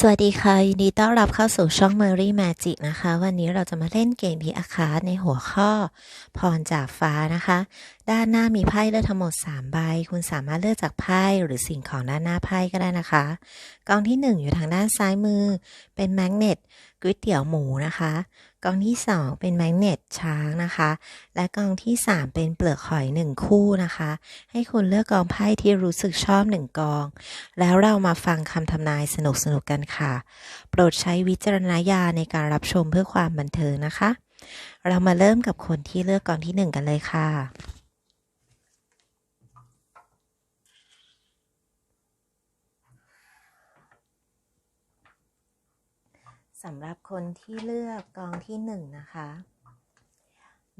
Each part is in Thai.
สวัสดีค่ะ ยินดีต้อนรับเข้าสู่ช่อง Mary Magic นะคะ วันนี้เราจะมาเล่นเกมพีอาคาในหัวข้อ พรจากฟ้านะคะ ด้านหน้ามีไพ่เลือกทั้งหมด 3 ใบ คุณสามารถเลือกจากไพ่หรือสิ่งของด้านหน้าไพ่ก็ได้นะคะกองที่ 1 อยู่ทางด้านซ้ายมือ เป็นแมกเนตก๋วยเตี๋ยวหมูนะคะ กองที่ 2 เป็นแมกเนตช้างนะคะ และกองที่ 3 เป็นเปลือกหอยหนึ่งคู่นะคะ ให้คุณเลือกกองไพ่ที่รู้สึกชอบหนึ่งกอง แล้วเรามาฟังคำทำนายสนุกๆกันค่ะ โปรดใช้วิจารณญาณในการรับชมเพื่อความบันเทิงนะคะ เรามาเริ่มกับคนที่เลือกกองที่หนึ่งกันเลยค่ะ สำหรับคนที่เลือกกองที่หนึ่งนะคะ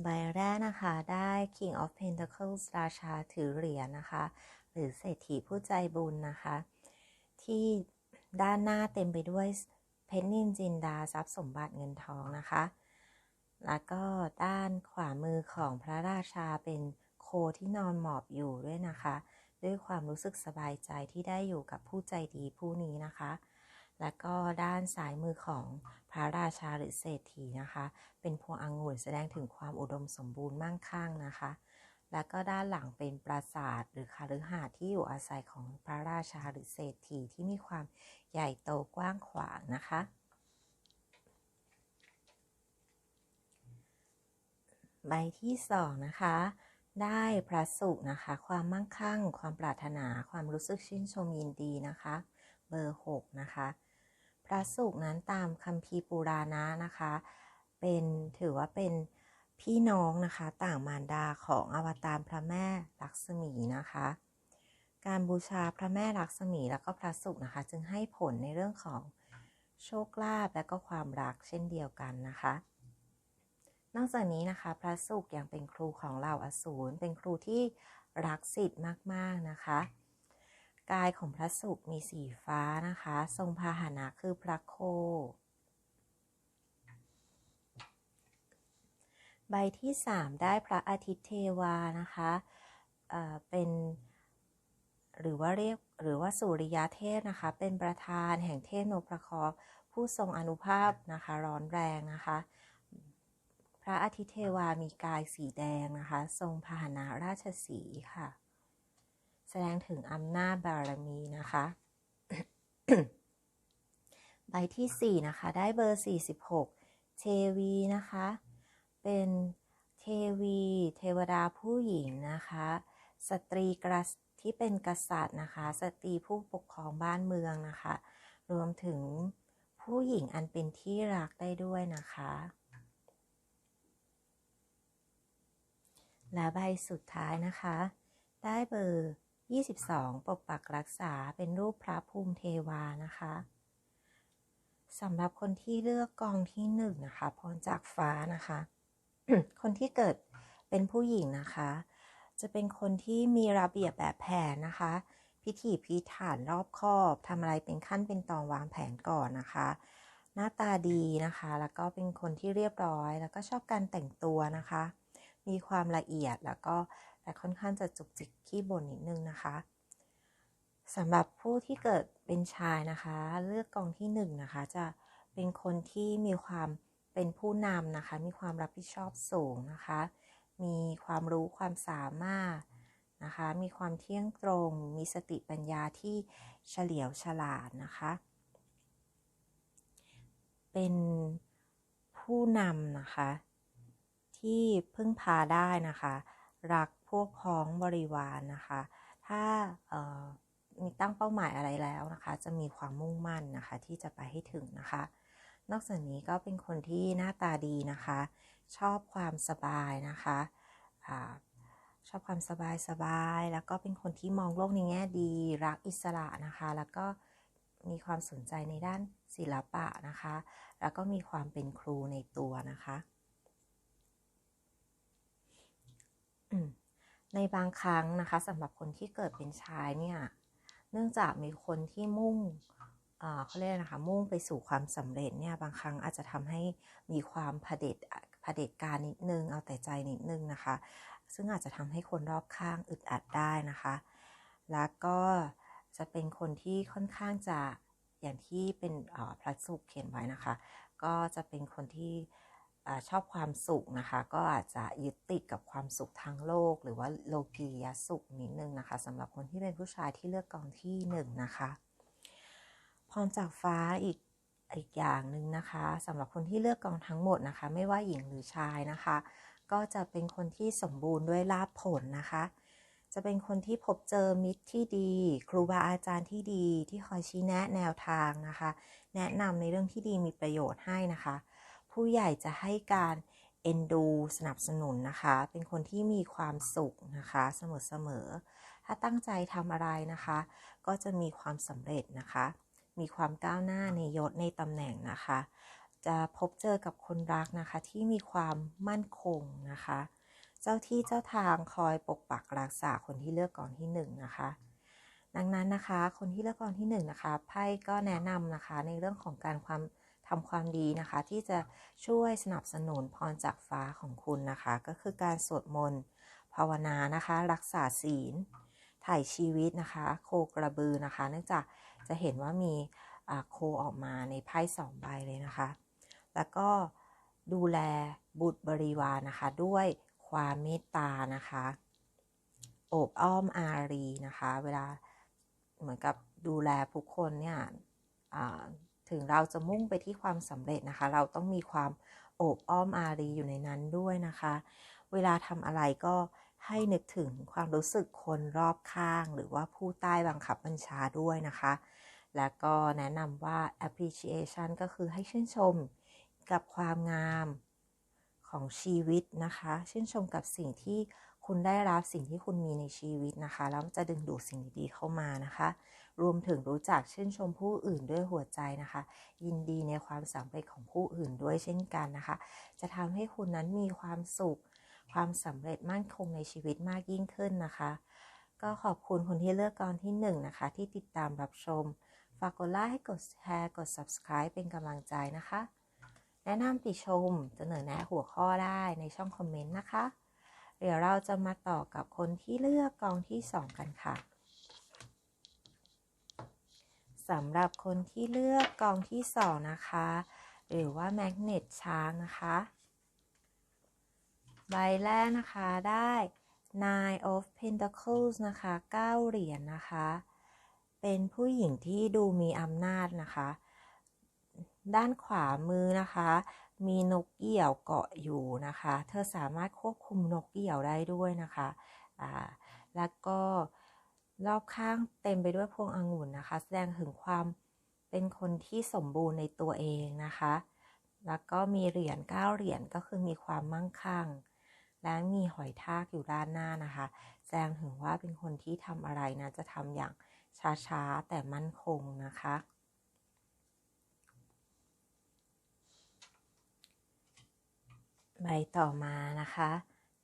ใบแรกนะคะได้ King of Pentacles ราชาถือเหรียญนะคะ หรือเศรษฐีผู้ใจบุญนะคะ ที่ด้านหน้าเต็มไปด้วยเพชรนินจินดาทรัพย์สมบัติเงินทองนะคะ แล้วก็ด้านขวามือของพระราชาเป็นโคที่นอนหมอบอยู่ด้วยนะคะ ด้วยความรู้สึกสบายใจที่ได้อยู่กับผู้ใจดีผู้นี้นะคะ แล้วก็ด้านซ้ายมือของพระราชาหรือเศรษฐีนะคะ เป็นพวงองุ่นแสดงถึงความอุดมสมบูรณ์มั่งคั่งนะคะ แล้วก็ด้านหลังเป็นปราสาทหรือคฤหาสน์ที่อยู่อาศัยของพระราชาหรือเศรษฐีที่มีความใหญ่โตกว้างขวางนะคะใบที่สองนะคะ ได้พระสุขนะคะ ความมั่งคั่ง ความปรารถนา ความรู้สึกชื่นชมยินดีนะคะ เบอร์หกนะคะ พระสุขนั้นตามคัมภีร์ปุราณะนะคะ เป็นถือว่าเป็นพี่น้องนะคะต่างมารดาของอวตารพระแม่ลักษมีนะคะ การบูชาพระแม่ลักษมีแล้วก็พระสุขนะคะ จึงให้ผลในเรื่องของโชคลาภและก็ความรักเช่นเดียวกันนะคะ นอกจากนี้นะคะ พระสุขยังเป็นครูของเหล่าอสูรเป็นครูที่รักสิทธิ์มาก ๆ นะคะ กายของพระสุขมีสีฟ้านะคะ ทรงพาหนะคือพระโค ใบที่ 3 ได้พระอาทิตย์เทวานะคะเเป็นหรือว่าเรียกหรือว่าสุริยเทพนะคะ เป็นประธานแห่งเทพโนประคอบผู้ทรงอนุภาพนะคะร้อนแรงนะคะ พระอาทิตย์เทวามีกายสีแดงนะคะ ทรงพาหนะราชสีค่ะ แสดงถึงอำนาจบารมีนะคะ ใบที่ 4 นะคะ ได้เบอร์ 46 เทวีนะคะ เป็นเทวี เทวดาผู้หญิงนะคะ สตรีกรัสที่เป็นกษัตริย์นะคะ สตรีผู้ปกครองบ้านเมืองนะคะ รวมถึงผู้หญิงอันเป็นที่รักได้ด้วยนะคะ และใบสุดท้ายนะคะ ได้เบอร์ 22 ปกปักรักษาเป็นรูปพระภูมิเทวานะคะสำหรับคนที่เลือกกองที่หนึ่งนะคะพรจากฟ้านะคะ คนที่เกิดเป็นผู้หญิงนะคะ จะเป็นคนที่มีระเบียบแบบแผนนะคะ พิถีพิถันรอบคอบทำอะไรเป็นขั้นเป็นตอนวางแผนก่อนนะคะ หน้าตาดีนะคะ แล้วก็เป็นคนที่เรียบร้อย แล้วก็ชอบการแต่งตัวนะคะ มีความละเอียดแล้วก็ แต่ค่อนข้างจะจุกจิกขี้บ่นนิดนึงนะคะสำหรับผู้ที่เกิดเป็นชายนะคะ เลือกกองที่หนึ่งนะคะ จะเป็นคนที่มีความเป็นผู้นำนะคะ มีความรับผิดชอบสูงนะคะ มีความรู้ความสามารถนะคะ มีความเที่ยงตรง มีสติปัญญาที่เฉลียวฉลาดนะคะ เป็นผู้นำนะคะ ที่พึ่งพาได้นะคะ รัก วกพ้องบริวารนนะคะ ถ้ามีตั้งเป้าหมายอะไรแล้วนะคะ จะมีความมุ่งมั่นนะคะที่จะไปให้ถึงนะคะ นอกจากนี้ก็เป็นคนที่หน้าตาดีนะคะ ชอบความสบายนะคะอชอบความสบายสบาย แล้วก็เป็นคนที่มองโลกในแง่ดี รักอิสระนะคะ แล้วก็มีความสนใจในด้านศิลปะนะคะ แล้วก็มีความเป็นครูในตัวนะคะ ในบางครั้งนะคะสำหรับคนที่เกิดเป็นชายเนี่ย เนื่องจากมีคนที่มุ่งเขาเรียกนะคะมุ่งไปสู่ความสำเร็จเนี่ยบางครั้งอาจจะทำให้มีความผดเด็ดผดเด็จการนิดนึง เอาแต่ใจนิดนึงนะคะ ซึ่งอาจจะทำให้คนรอบข้างอึดอัดได้นะคะ แล้วก็จะเป็นคนที่ค่อนข้างจะอย่างที่เป็นพระสุขเขียนไว้นะคะ ก็จะเป็นคนที่ ชอบความสุขนะคะ ก็อาจจะยึดติดกับความสุขทางโลก หรือว่าโลกียสุขนิดนึงนะคะสำหรับคนที่เป็นผู้ชายที่เลือกกองที่หนึ่งนะคะพรจากฟ้าอีกอีกอย่างหนึ่งนะคะสำหรับคนที่เลือกกองทั้งหมดนะคะ ไม่ว่าหญิงหรือชายนะคะ ก็จะเป็นคนที่สมบูรณ์ด้วยลาภผลนะคะ จะเป็นคนที่พบเจอมิตรที่ดี ครูบาอาจารย์ที่ดีที่คอยชี้แนะแนวทางนะคะ แนะนำในเรื่องที่ดีมีประโยชน์ให้นะคะ ผู้ใหญ่จะให้การเอ็นดูสนับสนุนนะคะ เป็นคนที่มีความสุขนะคะเสมอๆ ถ้าตั้งใจทำอะไรนะคะ ก็จะมีความสำเร็จนะคะ มีความก้าวหน้าในยศในตำแหน่งนะคะ จะพบเจอกับคนรักนะคะที่มีความมั่นคงนะคะ เจ้าที่เจ้าทางคอยปกปักรักษาคนที่เลือกก่อนที่1นนะคะ ดังนั้นนะคะ คนที่เลือกก่อนที่1นนะคะ ไพ่ก็แนะนำนะคะในเรื่องของการความ ทำความดีนะคะ ที่จะช่วยสนับสนุนพรจากฟ้าของคุณนะคะ ก็คือการสวดมนต์ภาวนานะคะ รักษาศีลถ่ายชีวิตนะคะ โคกระบือนะคะ เนื่องจากจะเห็นว่ามีโคออกมาในไพ่สองใบเลยนะคะ แล้วก็ดูแลบุตรบริวารนะคะ ด้วยความเมตตานะคะโอบอ้อมอารีนะคะ เวลาเหมือนกับดูแลผู้คนเนี่ย ถึงเราจะมุ่งไปที่ความสำเร็จนะคะ เราต้องมีความโอบอ้อมอารีอยู่ในนั้นด้วยนะคะ เวลาทำอะไรก็ให้นึกถึงความรู้สึกคนรอบข้าง หรือว่าผู้ใต้บังคับบัญชาด้วยนะคะ แล้วก็แนะนำว่า appreciation ก็คือให้ชื่นชมกับความงามของชีวิตนะคะ ชื่นชมกับสิ่งที่คุณได้รับสิ่งที่คุณมีในชีวิตนะคะ แล้วจะดึงดูดสิ่งดีๆเข้ามานะคะ รวมถึงรู้จักชื่นชมผู้อื่นด้วยหัวใจนะคะ ยินดีในความสำเร็จของผู้อื่นด้วยเช่นกันนะคะ จะทำให้คุณนั้นมีความสุข ความสำเร็จมั่นคงในชีวิตมากยิ่งขึ้นนะคะ ก็ขอบคุณคนที่เลือกกองที่1นนะคะ ที่ติดตามรับชม ฝากกดไลค์ให้กดแชร์กด subscribe เป็นกำลังใจนะคะ แนะนำติชมเสนอแนะหัวข้อได้ในช่องคอมเมนต์นะคะเดี๋ยวเราจะมาต่อกับคนที่เลือกกองที่ 2 กันค่ะ สำหรับคนที่เลือกกองที่2นะคะ หรือว่าแมกเนตช้างนะคะ ใบแรกนะคะได้ Nine of Pentacles นะคะ 9 เหรียญนนะคะ เป็นผู้หญิงที่ดูมีอำนาจนะคะ ด้านขวามือนะคะ มีนกเกี่ยวเกาะอยู่นะคะ เธอสามารถควบคุมนกเกี่ยวได้ด้วยนะคะ อ่า แล้วก็ รอบข้างเต็มไปด้วยพวงองุ่นนะคะ แสดงถึงความเป็นคนที่สมบูรณ์ในตัวเองนะคะ แล้วก็มีเหรียญ9เหรียญก็คือมีความมั่งคั่ง และมีหอยทากอยู่ด้านหน้านะคะ แสดงถึงว่าเป็นคนที่ทำอะไรนะจะทำอย่างช้าๆ แต่มั่นคงนะคะ ใบต่อมานะคะ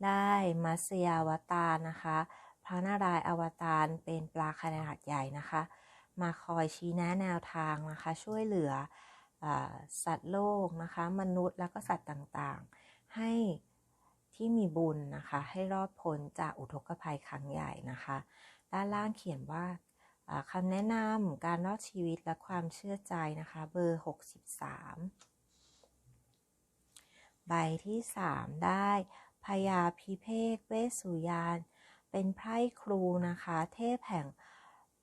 ได้มัสยาวตานะคะ ระนารายณ์อวตารเป็นปลาขนาดใหญ่นะคะ มาคอยชี้แนะแนวทางนะคะ ช่วยเหลืออสัตว์โลกนะคะ มนุษย์แล้วก็สัตว์ต่างๆ ให้ที่มีบุญนะคะ ให้รอดพ้นจากอุทกภัยครั้งใหญ่นะคะ ด้านล่างเขียนว่าคำแนะนำการรอดชีวิตและความเชื่อใจนะคะ เบอร์ 63 ใบที่ 3 ได้พยาพิเภกเวสุยาน เป็นไพร่ครูนะคะ เทพแห่ง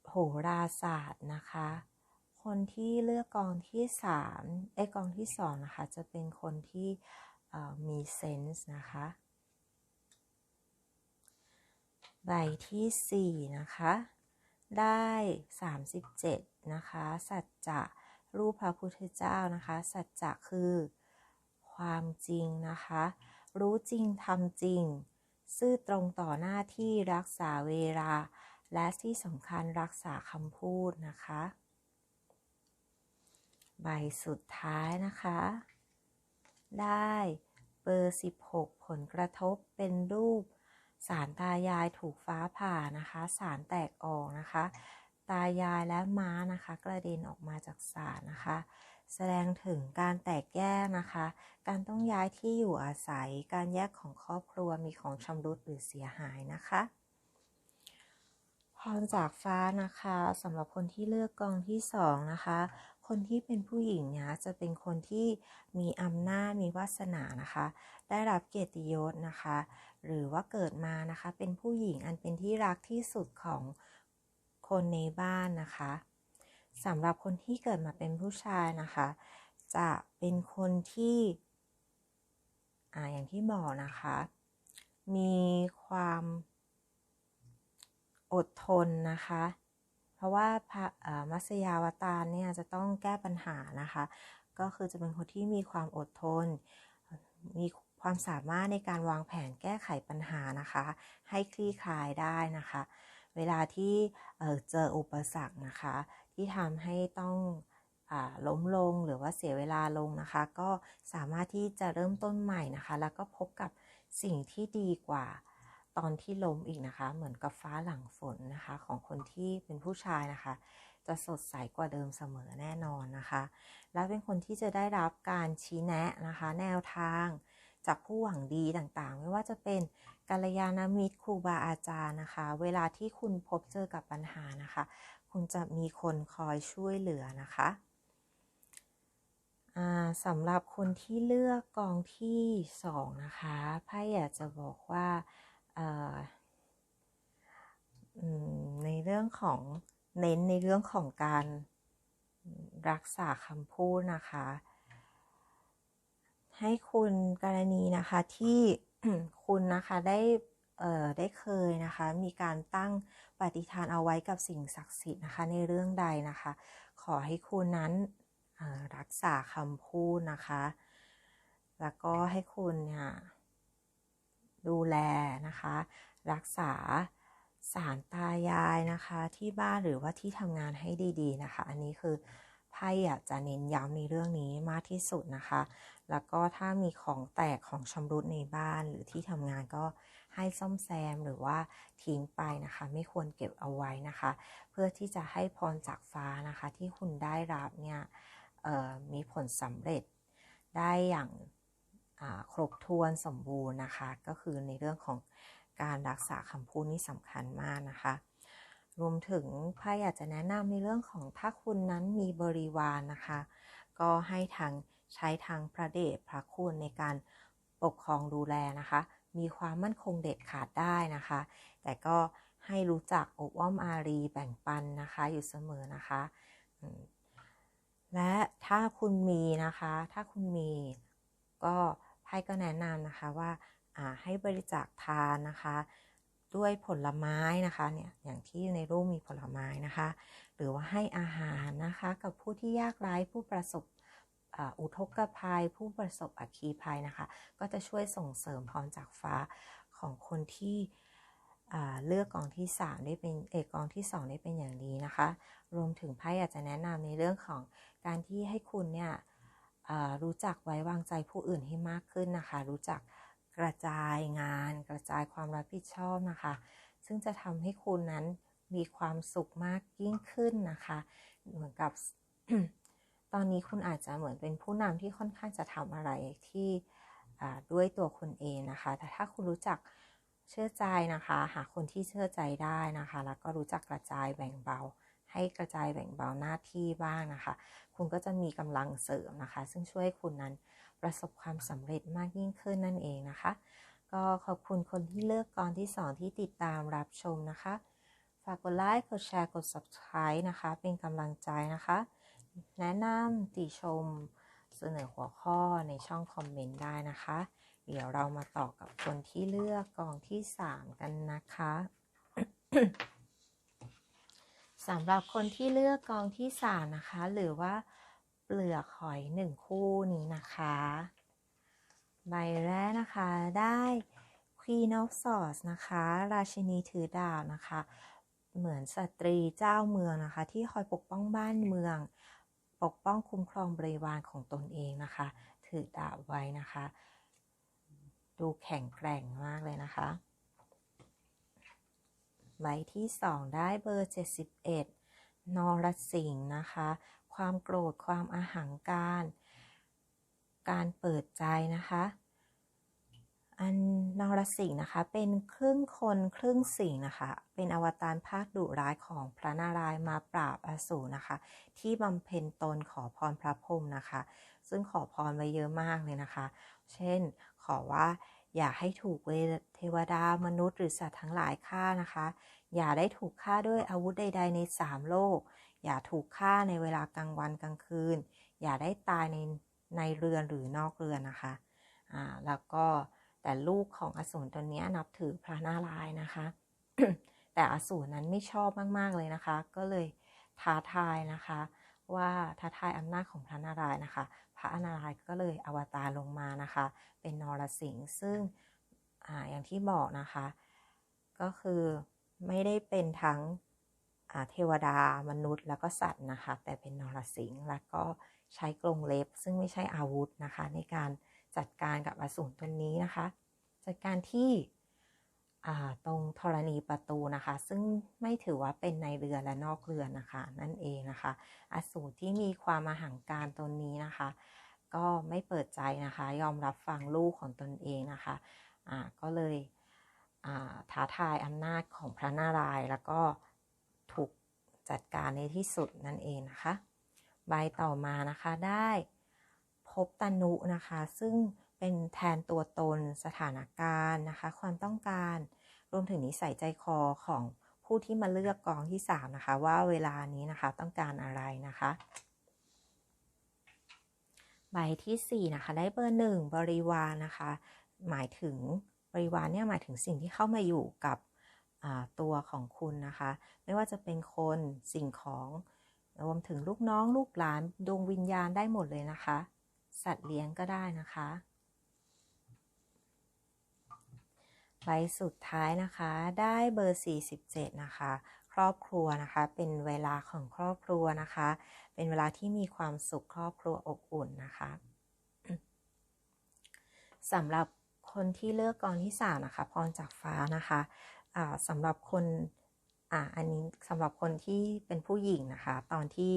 โหราศาสตร์นะคะ คนที่เลือกกองที่3ไอกองที่2นะคะ จะเป็นคนที่มีเซนส์นะคะใบที่ 4 นะคะ ได้ 37 นะคะ สัจจะรูปพระพุทธเจ้านะคะ สัจจะคือความจริงนะคะ รู้จริงทำจริง ซื่อตรงต่อหน้าที่รักษาเวลา และที่สำคัญรักษาคำพูดนะคะ ใบสุดท้ายนะคะ ได้เบอร์ 16 ผลกระทบเป็นรูปสารตายายถูกฟ้าผ่านะคะ สารแตกออกนะคะ ตายายและม้านะคะ กระเด็นออกมาจากสารนะคะ แสดงถึงการแตกแยกนะคะ การต้องย้ายที่อยู่อาศัย การแยกของครอบครัวมีของชำรุดหรือเสียหายนะคะพรจากฟ้านะคะสำหรับคนที่เลือกกองที่สองนะคะ คนที่เป็นผู้หญิงเนี่ยจะเป็นคนที่มีอำนาจมีวาสนานะคะ ได้รับเกียรติยศนะคะ หรือว่าเกิดมานะคะ เป็นผู้หญิงอันเป็นที่รักที่สุดของ คนในบ้านนะคะสำหรับคนที่เกิดมาเป็นผู้ชายนะคะ จะเป็นคนที่อ่าอย่างที่บอกนะคะ มีความอดทนนะคะ เพราะว่าพระมัสยาวตารเนี่ยจะต้องแก้ปัญหานะคะ ก็คือจะเป็นคนที่มีความอดทน มีความสามารถในการวางแผนแก้ไขปัญหานะคะ ให้คลี่คลายได้นะคะ เวลาที่เจออุปสรรคนะคะ ที่ทำให้ต้องล้มลงหรือว่าเสียเวลาลงนะคะ ก็สามารถที่จะเริ่มต้นใหม่นะคะ แล้วก็พบกับสิ่งที่ดีกว่าตอนที่ล้มอีกนะคะ เหมือนกับฟ้าหลังฝนนะคะ ของคนที่เป็นผู้ชายนะคะ จะสดใสกว่าเดิมเสมอแน่นอนนะคะ และเป็นคนที่จะได้รับการชี้แนะนะคะ แนวทาง จากผู้หวังดีต่างๆ ไม่ว่าจะเป็นกัลยาณมิตรครูบาอาจารย์นะคะ เวลาที่คุณพบเจอกับปัญหานะคะ คุณจะมีคนคอยช่วยเหลือนะคะสำหรับคนที่เลือกกองที่สองนะคะไพ่อยากจะบอกว่าในเรื่องของเน้นในเรื่องของการรักษาคำพูดนะคะ ให้คุณกรณีนะคะที่คุณนะคะได้เอ่อได้เคยนะคะ มีการตั้งปฏิฐานเอาไว้กับสิ่งศักดิ์สิทธิ์นะคะ ในเรื่องใดนะคะ ขอให้คุณนั้นรักษาคำพูดนะคะ แล้วก็ให้คุณเนี่ยดูแลนะคะ รักษาสารตายายนะคะ ที่บ้านหรือว่าที่ทำงานให้ดี ๆ นะคะ อันนี้คือ ไพ่อยากจะเน้นย้ำในเรื่องนี้มากที่สุดนะคะ แล้วก็ถ้ามีของแตกของชำรุดในบ้านหรือที่ทำงานก็ให้ซ่อมแซมหรือว่าทิ้งไปนะคะ ไม่ควรเก็บเอาไว้นะคะ เพื่อที่จะให้พรจากฟ้านะคะ ที่คุณได้รับเนี่ยมีผลสำเร็จได้อย่างครบถ้วนสมบูรณ์นะคะ ก็คือในเรื่องของการรักษาคำพูดนี่สำคัญมากนะคะ รวมถึงพายอยากจะแนะนำในเรื่องของถ้าคุณนั้นมีบริวารนนะคะ ก็ให้ทางใช้ทางพระเดชพระคุณในการปกครองดูแลนะคะ มีความมั่นคงเด็ดขาดได้นะคะ แต่ก็ให้รู้จักอบอ้อมอารีแบ่งปันนะคะ อยู่เสมอนะคะ และถ้าคุณมีนะคะ ถ้าคุณมีก็ไพ่ก็แนะนำนะคะว่าให้บริจาคทานนะคะ ด้วยผลไม้นะคะเนี่ยอย่างที่ในรูปมีผลไม้นะคะ หรือว่าให้อาหารนะคะกับผู้ที่ยากไร้ผู้ประสบอุทกภัย ผู้ประสบอัคคีภัยนะคะ ก็จะช่วยส่งเสริมพรจากฟ้าของคนที่เลือกกองที่ 3 ได้เป็นเอกกองที่ 2 ได้เป็นอย่างดีนะคะ รวมถึงไพ่อากจะแนะนำในเรื่องของการที่ให้คุณเนี่ยรู้จักไว้วางใจผู้อื่นให้มากขึ้นนะคะ รู้จัก กระจายงาน กระจายความรับผิดชอบนะคะ ซึ่งจะทำให้คุณนั้นมีความสุขมากยิ่งขึ้นนะคะ เหมือนกับตอนนี้คุณอาจจะเหมือนเป็นผู้นำที่ค่อนข้างจะทำอะไรที่ด้วยตัวคุณเองนะคะ แต่ถ้าคุณรู้จักเชื่อใจนะคะ หาคนที่เชื่อใจได้นะคะ แล้วก็รู้จักกระจายแบ่งเบา ให้กระจายแบ่งเบาหน้าที่บ้างนะคะ คุณก็จะมีกำลังเสริมนะคะ ซึ่งช่วยคุณนั้น ประสบความสำเร็จมากยิ่งขึ้นนั่นเองนะคะ ก็ขอบคุณคนที่เลือกกอนที่สองที่ติดตามรับชมนะคะ ฝากกดไลค์กดแชร์กด subscribe นะคะ เป็นกำลังใจนะคะ แนะนำติชมเสนอหัวข้อในช่องคอมเมนต์ได้นะคะ เดี๋ยวเรามาต่อกับคนที่เลือกกองที่สามกันนะคะสำหรับคนที่เลือกกองที่สามนะคะ หรือว่า เปลือกหอยหนึ่งคู่นี้นะคะ ใบแรกนะคะได้ Queen of Swords นะคะ ราชินีถือดาบนะคะ เหมือนสตรีเจ้าเมืองนะคะ ที่คอยปกป้องบ้านเมือง ปกป้องคุ้มครองบริวารของตนเองนะคะ ถือดาบไว้นะคะ ดูแข็งแกร่งมากเลยนะคะ ใบที่สองได้เบอร์ 71นอรสิงห์นะคะ ความโกรธ ความอาหังการ การเปิดใจนะคะ อันนรสิงห์นะคะ เป็นครึ่งคนครึ่งสิงห์นะคะ เป็นอวตารภาคดุร้ายของพระนารายณ์มาปราบอสูรนะคะ ที่บำเพ็ญตนขอพรพระพรหมนะคะ ซึ่งขอพรไว้เยอะมากเลยนะคะ เช่นขอว่าอย่าให้ถูกเวเทวดามนุษย์หรือสัตว์ทั้งหลายฆ่านะคะ อย่าได้ถูกฆ่าด้วยอาวุธใด ๆ ในสามโลก อย่าถูกฆ่าในเวลากลางวันกลางคืน อย่าได้ตายในในเรือนหรือนอกเรือนนะคะอ่าแล้วก็แต่ลูกของอสูรตัวนี้นับถือพระนารายณ์นะคะ แต่อสูรนั้นไม่ชอบมาก ๆ เลยนะคะ ก็เลยท้าทายนะคะ ว่าท้าทายอำนาจของพระนารายณ์นะคะ พระนารายณ์ก็เลยอวตารลงมานะคะ เป็นนรสิงห์ซึ่งออย่างที่บอกนะคะ ก็คือไม่ได้เป็นทั้ง เทวดามนุษย์แล้วก็สัตว์นะคะ แต่เป็นนรสิงห์แล้วก็ใช้กรงเล็บ ซึ่งไม่ใช่อาวุธนะคะ ในการจัดการกับอสูรตัวนี้นะคะ จัดการที่ตรงธรณีประตูนะคะ ซึ่งไม่ถือว่าเป็นในเรือและนอกเรือนะคะ นั่นเองนะคะ อสูรที่มีความมาหังการตนนี้นะคะ ก็ไม่เปิดใจนะคะ ยอมรับฟังลูกของตนเองนะคะะก็เลยท้าทายอำนาจของพระนารายณ์แล้วก็ ถูกจัดการในที่สุดนั่นเองนะคะ ใบต่อมานะคะได้พบตนุนะคะ ซึ่งเป็นแทนตัวตนสถานการณ์นะคะ ความต้องการ รวมถึงนิสัยใจคอของผู้ที่มาเลือกกองที่ 3 นะคะ ว่าเวลานี้นะคะต้องการอะไรนะคะ ใบที่ 4 นะคะ ได้เบอร์หนึ่งบริวารนะคะ หมายถึงบริวารเนี่ยหมายถึงสิ่งที่เข้ามาอยู่กับ ตัวของคุณนะคะ ไม่ว่าจะเป็นคนสิ่งของรวมถึงลูกน้องลูกหลานดวงวิญญาณได้หมดเลยนะคะ สัตว์เลี้ยงก็ได้นะคะใบสุดท้ายนะคะได้เบอร์ 47 นะคะ ครอบครัวนะคะเป็นเวลาของครอบครัวนะคะ เป็นเวลาที่มีความสุขครอบครัวอบอุ่นนะคะสำหรับคนที่เลือกกองที่สามนะคะพรจากฟ้านะคะะ สำหรับคนอ่าอันนี้สำหรับคนที่เป็นผู้หญิงนะคะ ตอนที่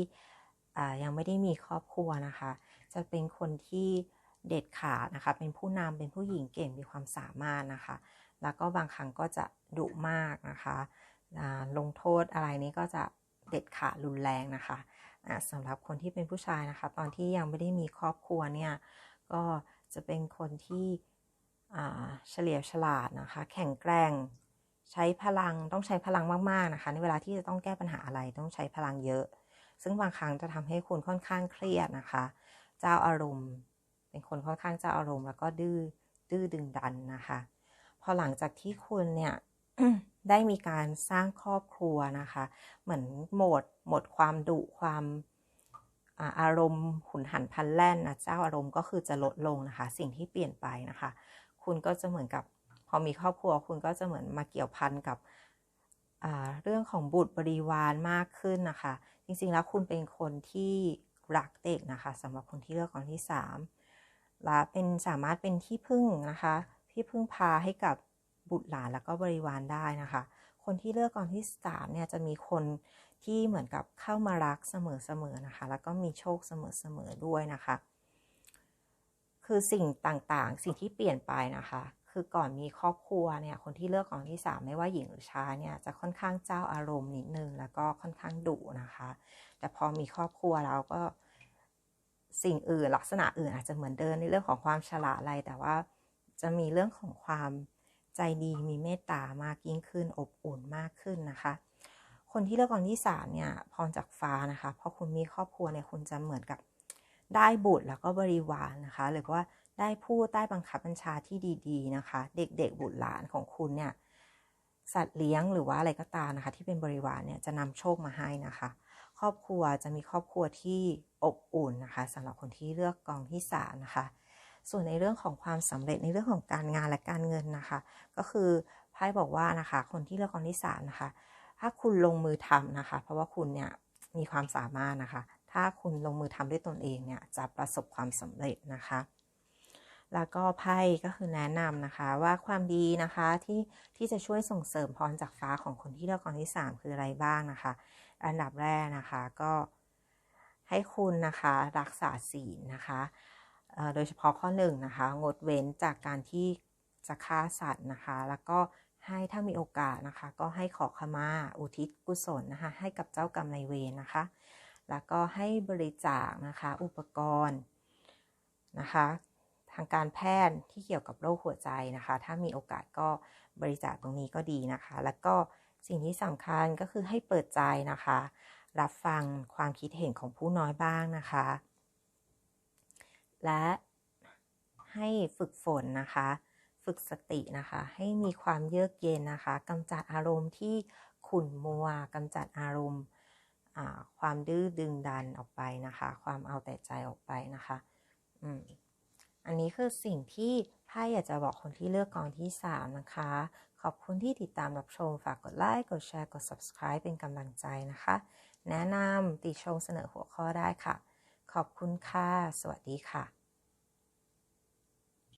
ยังไม่ได้มีครอบครัวนะคะ จะเป็นคนที่เด็ดขาดนะคะ เป็นผู้นำเป็นผู้หญิงเก่งมีความสามารถนะคะ แล้วก็บางครั้งก็จะดุมากนะคะลงโทษอะไรนี้ก็จะเด็ดขาดรุนแรงนะคะสำหรับคนที่เป็นผู้ชายนะคะ ตอนที่ยังไม่ได้มีครอบครัวเนี่ยก็จะเป็นคนที่เฉลียวฉลาดนะคะ แข็งแกร่ง ใช้พลังต้องใช้พลังมากๆนะคะ ในเวลาที่จะต้องแก้ปัญหาอะไรต้องใช้พลังเยอะ ซึ่งบางครั้งจะทำให้คุณค่อนข้างเครียดนะคะ เจ้าอารมณ์ เป็นคนค่อนข้างเจ้าอารมณ์ แล้วก็ดื้อดื้อดึงดันนะคะ พอหลังจากที่คุณเนี่ยได้มีการสร้างครอบครัวนะคะ เหมือนหมดหมดความดุความอารมณ์หุนหันพันแล่นนะเจ้าอารมณ์ก็คือจะลดลงนะคะ สิ่งที่เปลี่ยนไปนะคะ คุณก็จะเหมือนกับ พอมีครอบครัวคุณก็จะเหมือนมาเกี่ยวพันกับเรื่องของบุตรบริวารมากขึ้นนะคะ จริงๆแล้วคุณเป็นคนที่รักเด็กนะคะสำหรับคนที่เลือกคนที่ 3 และเป็นสามารถเป็นที่พึ่งนะคะที่พึ่งพาให้กับบุตรหลานแล้วก็บริวารได้นะคะ คนที่เลือกกองที่สามเนี่ยจะมีคนที่เหมือนกับเข้ามารักเสมอๆนะคะ แล้วก็มีโชคเสมอๆด้วยนะคะ คือสิ่งต่างๆ สิ่งที่เปลี่ยนไปนะคะ คือก่อนมีครอบครัวเนี่ยคนที่เลือกกองที่สามไม่ว่าหญิงหรือชายเนี่ยจะค่อนข้างเจ้าอารมณ์นิดนึงแล้วก็ค่อนข้างดุนะคะ แต่พอมีครอบครัวแล้วก็สิ่งอื่นลักษณะอื่นอาจจะเหมือนเดิมในเรื่องของความฉลาดอะไร แต่ว่าจะมีเรื่องของความใจดีมีเมตตามากยิ่งขึ้นอบอุ่นมากขึ้นนะคะ คนที่เลือกกองที่สามเนี่ยพรจากฟ้านะคะพอคุณมีครอบครัวเนี่ยคุณจะเหมือนกับได้บุตรแล้วก็บริวารนนะคะ หรือว่า ได้ผู้ใต้บังคับบัญชาที่ดีๆนะคะ เด็กๆบุตรหลานของคุณเนี่ยสัตว์เลี้ยงหรือว่าอะไรก็ตามนะคะ ที่เป็นบริวารเนี่ยจะนำโชคมาให้นะคะ ครอบครัวจะมีครอบครัวที่อบอุ่นนะคะสำหรับคนที่เลือกกองที่สามนะคะ ส่วนในเรื่องของความสำเร็จในเรื่องของการงานและการเงินนะคะ ก็คือไพ่บอกว่านะคะ คนที่เลือกกองที่สามนะคะ ถ้าคุณลงมือทำนะคะ เพราะว่าคุณเนี่ยมีความสามารถนะคะ ถ้าคุณลงมือทำด้วยตนเองเนี่ยจะประสบความสำเร็จนะคะ แล้วก็ไพ่ก็คือแนะนำนะคะว่าความดีนะคะที่ที่จะช่วยส่งเสริมพรจากฟ้าของคนที่เลือกกองที่ 3 คืออะไรบ้างนะคะ อันดับแรกนะคะก็ให้คุณนะคะรักษาศีลนะคะโดยเฉพาะข้อหนึ่งนะคะงดเว้นจากการที่จะฆ่าสัตว์นะคะ แล้วก็ให้ถ้ามีโอกาสนะคะ ก็ให้ขอขมาอุทิศกุศลนะคะ ให้กับเจ้ากรรมนายเวรนะคะ แล้วก็ให้บริจาคนะคะ อุปกรณ์นะคะ ทางการแพทย์ที่เกี่ยวกับโรคหัวใจนะคะ ถ้ามีโอกาสก็บริจาคตรงนี้ก็ดีนะคะ แล้วก็สิ่งที่สำคัญก็คือให้เปิดใจนะคะ รับฟังความคิดเห็นของผู้น้อยบ้างนะคะ และให้ฝึกฝนนะคะ ฝึกสตินะคะ ให้มีความเยือกเย็นนะคะกำจัดอารมณ์ที่ขุ่นมัวกำจัดอารมณ์ความดื้อดึงดันออกไปนะคะ ความเอาแต่ใจออกไปนะคะ อืม อันนี้คือสิ่งที่ไพ่อยากจะบอกคนที่เลือกกองที่ 3 นะคะ ขอบคุณที่ติดตามรับชม ฝากกดไลค์ กดแชร์ กด subscribe เป็นกำลังใจนะคะ แนะนำติชมเสนอหัวข้อได้ค่ะ ขอบคุณค่ะ สวัสดีค่ะ